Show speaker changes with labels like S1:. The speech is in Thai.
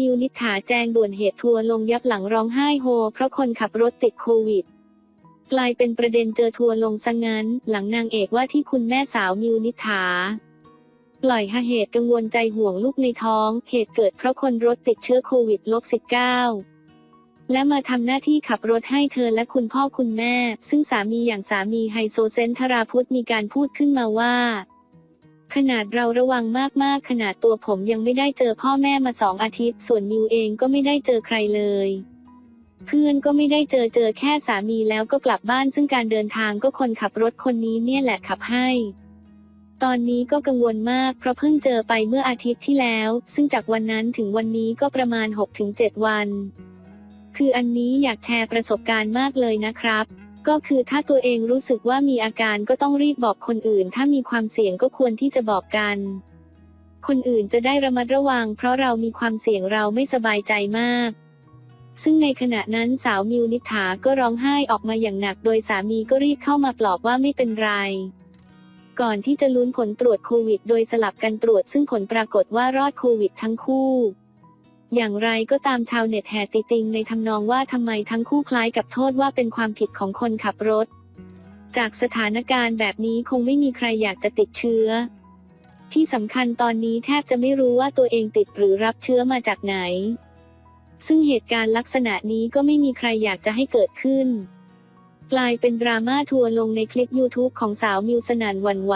S1: มิวนิษฐาแจ้งด่วนเหตุทัวร์ลงยับหลังร้องไห้โฮ เพราะคนขับรถติดโควิด กลายเป็นประเด็นเจอทัวร์ลงซะงั้น หลังนางเอกว่าที่คุณแม่สาวมิวนิษฐา ปล่อยห้เหตุกังวลใจห่วงลูกในท้อง เหตุเกิดเพราะคนรถติดเชื้อโควิดลบ19และมาทำหน้าที่ขับรถให้เธอและคุณพ่อคุณแม่ ซึ่งสามีอย่างสามีไฮโซเซนทราพุทธมีการพูดขึ้นมาว่า ขนาดเราระวังมากๆ ขนาดตัวผมยังไม่ได้เจอพ่อแม่มาสองอาทิตย์ ส่วนมิวเองก็ไม่ได้เจอใครเลย เพื่อนก็ไม่ได้เจอเจอแค่สามีแล้วก็กลับบ้านซึ่งการเดินทางก็คนขับรถคนนี้เนี่ยแหละขับให้ ตอนนี้ก็กังวลมากเพราะเพิ่งเจอไปเมื่ออาทิตย์ที่แล้ว ซึ่งจากวันนั้นถึงวันนี้ก็ประมาณ 6-7 วัน คืออันนี้อยากแชร์ประสบการณ์มากเลยนะครับ ก็คือถ้าตัวเองรู้สึกว่ามีอาการก็ต้องรีบบอกคนอื่น ถ้ามีความเสี่ยงก็ควรที่จะบอกกัน คนอื่นจะได้ระมัดระวัง เพราะเรามีความเสี่ยงเราไม่สบายใจมาก ซึ่งในขณะนั้นสาวมิวนิษฐาก็ร้องไห้ออกมาอย่างหนัก โดยสามีก็รีบเข้ามาปลอบว่าไม่เป็นไร ก่อนที่จะลุ้นผลตรวจโควิด โดยสลับกันตรวจ ซึ่งผลปรากฏว่ารอดโควิดทั้งคู่ อย่างไรก็ตามชาวเน็ตแห่ติติงในทำนองว่าทำไมทั้งคู่คล้ายกับโทษว่าเป็นความผิดของคนขับรถ จากสถานการณ์แบบนี้คงไม่มีใครอยากจะติดเชื้อ ที่สำคัญตอนนี้แทบจะไม่รู้ว่าตัวเองติดหรือรับเชื้อมาจากไหน ซึ่งเหตุการณ์ลักษณะนี้ก็ไม่มีใครอยากจะให้เกิดขึ้น กลายเป็นดราม่าทัวร์ลงในคลิป YouTube ของสาวมิวสนันวันไหว